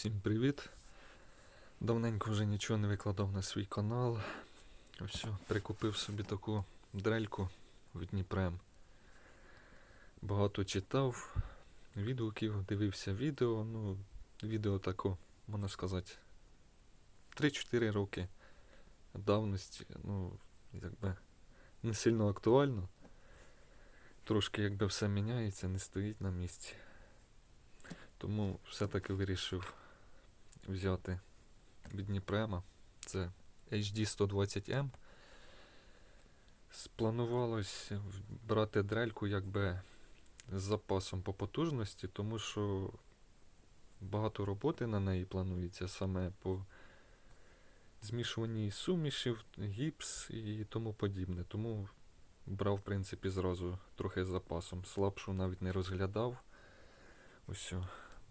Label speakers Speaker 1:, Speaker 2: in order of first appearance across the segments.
Speaker 1: Всім привіт! Давненько вже нічого не викладав на свій канал. Ось прикупив собі таку дрельку від Дніпрем. Багато читав, відгуків, дивився відео. Ну, відео тако, можна сказати, 3-4 роки давності. Ну, якби не сильно актуально. Трошки якби все міняється, не стоїть на місці. Тому все-таки вирішив взяти від Дніпрема. Це HD 120M. Спланувалось брати дрельку якби з запасом по потужності, тому що багато роботи на неї планується саме по змішуванні сумішів, гіпс і тому подібне. Тому брав, в принципі, зразу трохи з запасом. Слабшу навіть не розглядав. Ось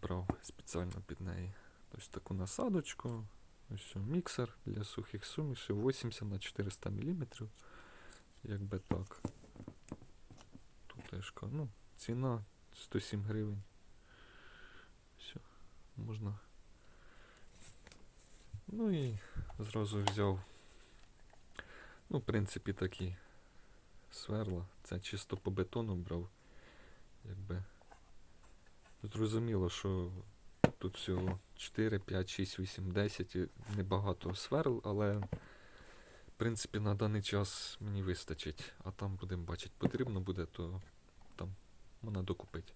Speaker 1: брав спеціально під неї. Ось таку насадочку. Ось міксер для сухих сумішів 80 на 400 мм. Якби так. Тут ну, ціна 107 гривень. Все, можна. Ну і зразу взяв. Ну, в принципі, такі сверла. Це чисто по бетону брав. Якби. Зрозуміло, що тут всього 4, 5, 6, 8, 10 і небагато сверл, але в принципі на даний час мені вистачить. А там будемо бачити, потрібно буде, то там можна докупити.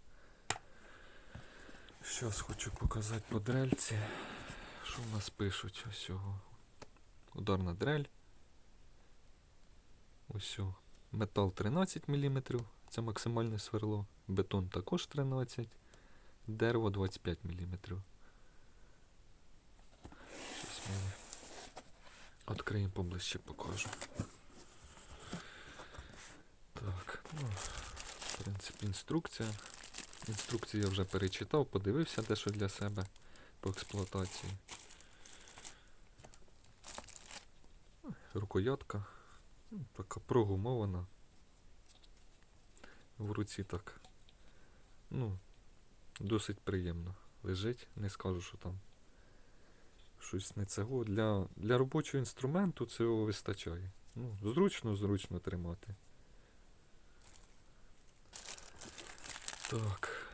Speaker 1: Зараз хочу показати по дрельці. Що в нас пишуть? Ось. Ударна дрель. Ось. Метал 13 мм. Це максимальне сверло. Бетон також 13 Дерево 25 мм. Щось ми відкриємо поближче покажу. Так, ну, в принципі, інструкція. Інструкцію я вже перечитав, подивився дещо для себе по експлуатації. Рукоятка. Ну, Така прогумована. В руці так. Ну, досить приємно лежить. Не скажу, що там щось не цього. Для, для робочого інструменту цього вистачає. Ну, зручно, зручно тримати. Так.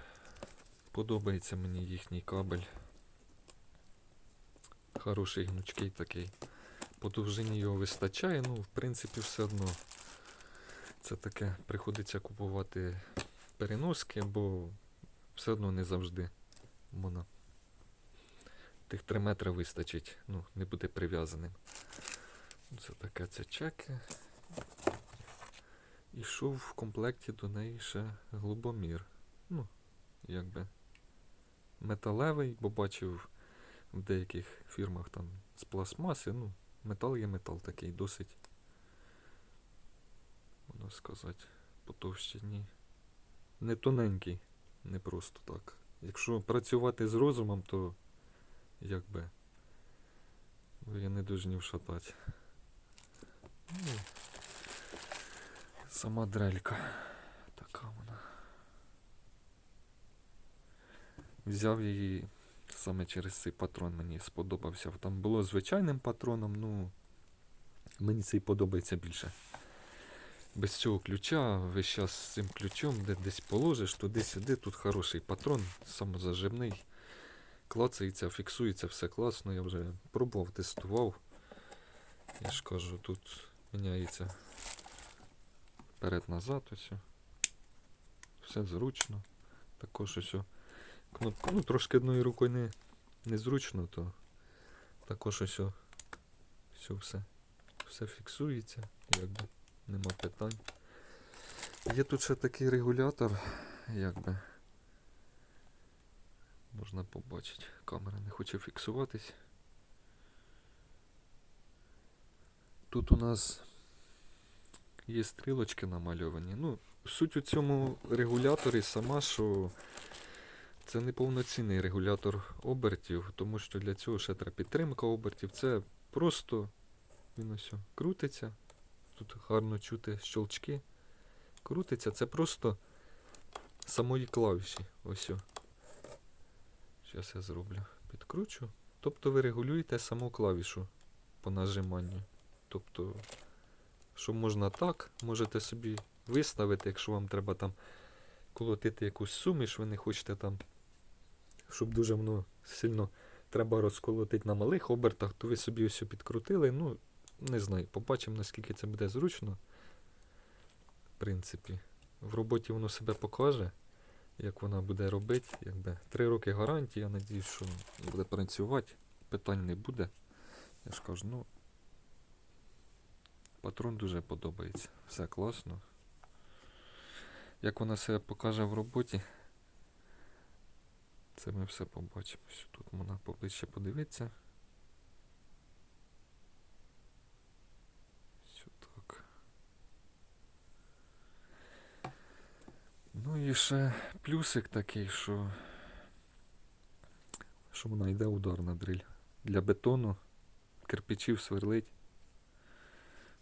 Speaker 1: Подобається мені їхній кабель. Хороший гнучкий такий. По довжині його вистачає, ну, в принципі, все одно. Це таке приходиться купувати переноски, бо все одно не завжди можна. Тих 3 метри вистачить, ну, не буде прив'язаним. Це таке це чеки. І йшов в комплекті до неї ще глибомір. Ну, якби металевий, бо бачив в деяких фірмах там з пластмаси, ну, метал є метал такий, досить, можна сказати, по товщині. Не тоненький, не просто так. Якщо працювати з розумом, то якби ви не дуже вшатати. Ну, сама дрелька. Така вона. Взяв її саме через цей патрон мені сподобався. Там було звичайним патроном, ну мені цей подобається більше. Без цього ключа, весь час з цим ключом, де десь положиш, туди-сюди, тут хороший патрон, самозажимний. Клацається, фіксується, все класно. Я вже пробував, тестував. Я ж кажу, тут міняється вперед-назад ось. Все зручно. Також ось о кнопка. Ну, трошки одною рукою не, незручно, то також ось все, все, все фіксується, якби нема питань. Є тут ще такий регулятор, якби. Можна побачити. Камера не хоче фіксуватись. Тут у нас є стрілочки намальовані. Ну, суть у цьому регуляторі сама, що це не повноцінний регулятор обертів, тому що для цього ще треба підтримка обертів. Це просто він ось крутиться. Тут гарно чути щелчки. Крутиться, це просто самої клавіші. Ось. Зараз я зроблю. Підкручу. Тобто ви регулюєте саму клавішу по нажиманню. Тобто, що можна так, можете собі виставити, якщо вам треба там колотити якусь суміш, ви не хочете там, щоб дуже воно сильно треба розколотити на малих обертах, то ви собі ось підкрутили. Ну, не знаю, побачимо, наскільки це буде зручно. В принципі, в роботі воно себе покаже, як вона буде робити. Якби. Три роки гарантії, я надіюсь, що буде працювати, питань не буде. Я ж кажу, ну. Патрон дуже подобається. Все класно. Як вона себе покаже в роботі, це ми все побачимо. Тут можна поближче подивитися. Ось так. Ну і ще плюсик такий, що, що вона йде ударна дриль. Для бетону кирпичів сверлить.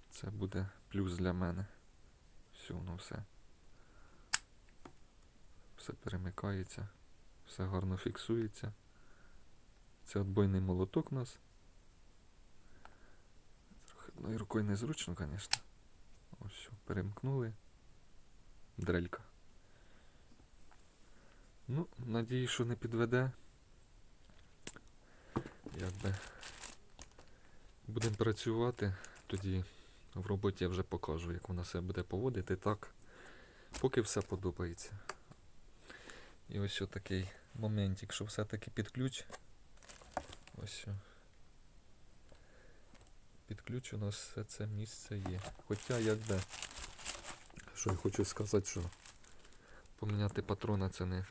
Speaker 1: Це буде плюс для мене. Все, воно все. Все перемикається, все гарно фіксується. Це отбойний молоток у нас. Трохи одною рукою незручно, звісно. Ось все, перемкнули. Дрелька. Ну, надію, що не підведе. Якби будемо працювати, тоді в роботі я вже покажу, як вона себе буде поводити так, поки все подобається. І ось такий моментик, що все-таки під ключ. Ось. Під ключ у нас все це місце є. Хоча якби, що я хочу сказати, що поміняти патрона це не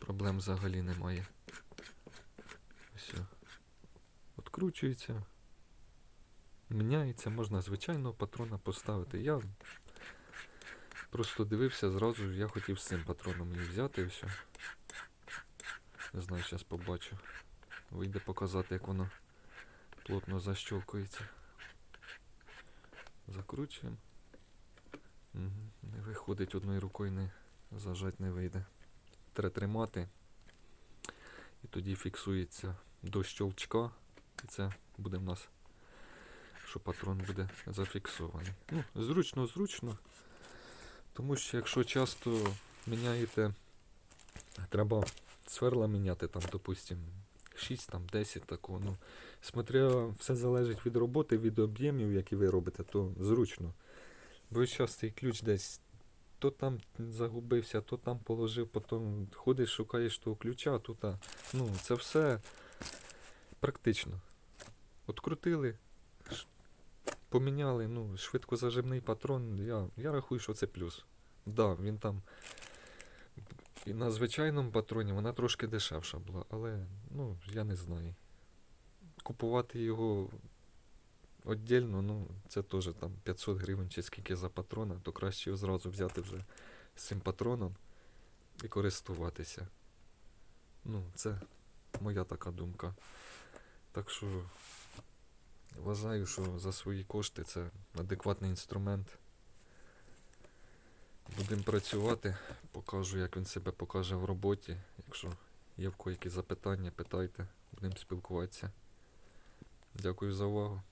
Speaker 1: проблем взагалі немає. О. Откручується. Міняється, можна звичайного патрона поставити. Я просто дивився зразу, я хотів з цим патроном її взяти і все. Не знаю, зараз побачу. Вийде показати, як воно плотно защолкується. Закручуємо. Угу. Не виходить одною рукою, не зажать не вийде. Тримати. І тоді фіксується до щелчка. І це буде в нас що патрон буде зафіксований. Ну, зручно, зручно. Тому що якщо часто міняєте, треба сверла міняти, там, допустим, 6, там, 10 такого. Ну, смотря, все залежить від роботи, від об'ємів, які ви робите, то зручно. Бо зараз цей ключ десь то там загубився, то там положив, потім ходиш, шукаєш того ключа, тут. а, Ну, це все практично. Открутили, поміняли, ну, швидкозажимний патрон, я, я рахую, що це плюс. Да, він там. І на звичайному патроні вона трошки дешевша була, але ну, я не знаю. Купувати його віддільно, ну, це теж там 500 гривень чи скільки за патрона, то краще його зразу взяти вже з цим патроном і користуватися. Ну, це моя така думка. Так що вважаю, що за свої кошти це адекватний інструмент. Будемо працювати, покажу, як він себе покаже в роботі. Якщо є в які запитання, питайте, будемо спілкуватися. Дякую за увагу.